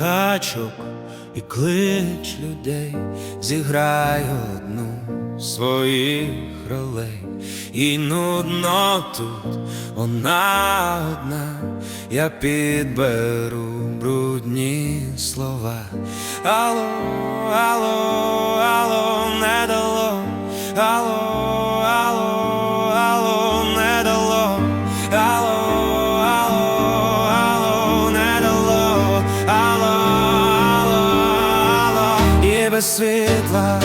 літачок і клич людей, зіграй одну своїх ролей, і нудно тут вона одна, я підберу брудні слова. Алло, алло, алло, не дало, алло, світла.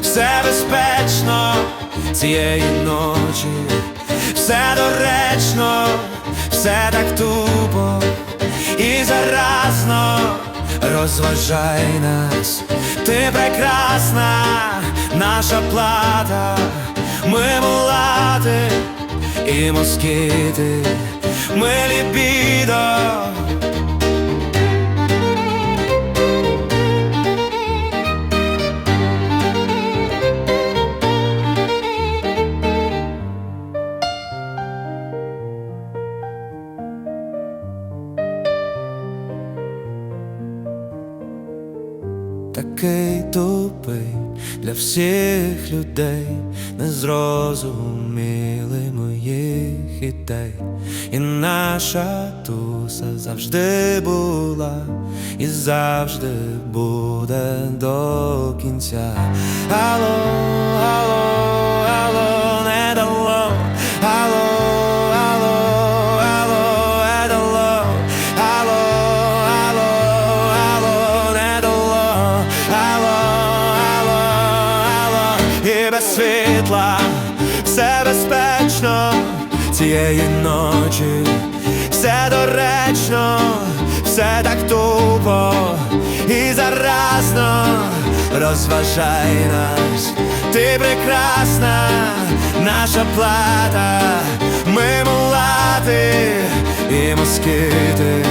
Все безпечно цієї ночі, все доречно, все так тупо. І заразно розважай нас, ти прекрасна, наша плата, ми мулати і москіти, ми лібідо. Такий тупий для всіх людей, не зрозуміли моїх ідей, і наша туса завжди була, і завжди буде до кінця. Алло, алло, без світла. Все безпечно цієї ночі, все доречно, все так тупо. І заразно розважай нас, ти прекрасна, наша плата, ми мулати і москити,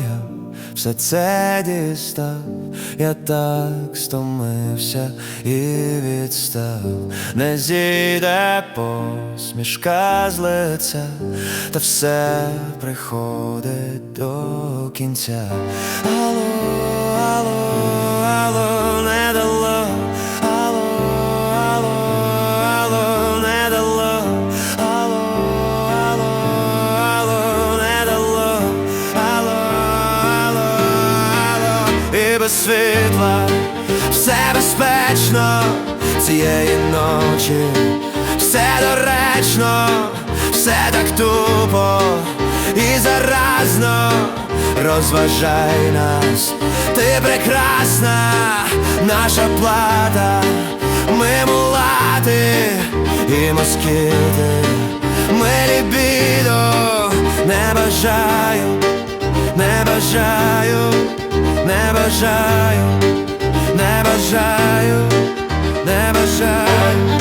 я все це дістав? Я так стомився і відстав, не зійде посмішка з лиця, та все приходить до кінця. Алло, без світла. Все безпечно цієї ночі, все доречно, все так тупо. І заразно розважай нас, ти прекрасна, наша плата, ми мулати і москіти, ми лібідо, не бажаю, не бажаю, не бажаю, не бажаю, не бажаю,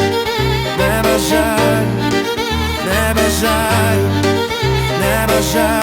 не бажаю, не бажаю, не бажаю.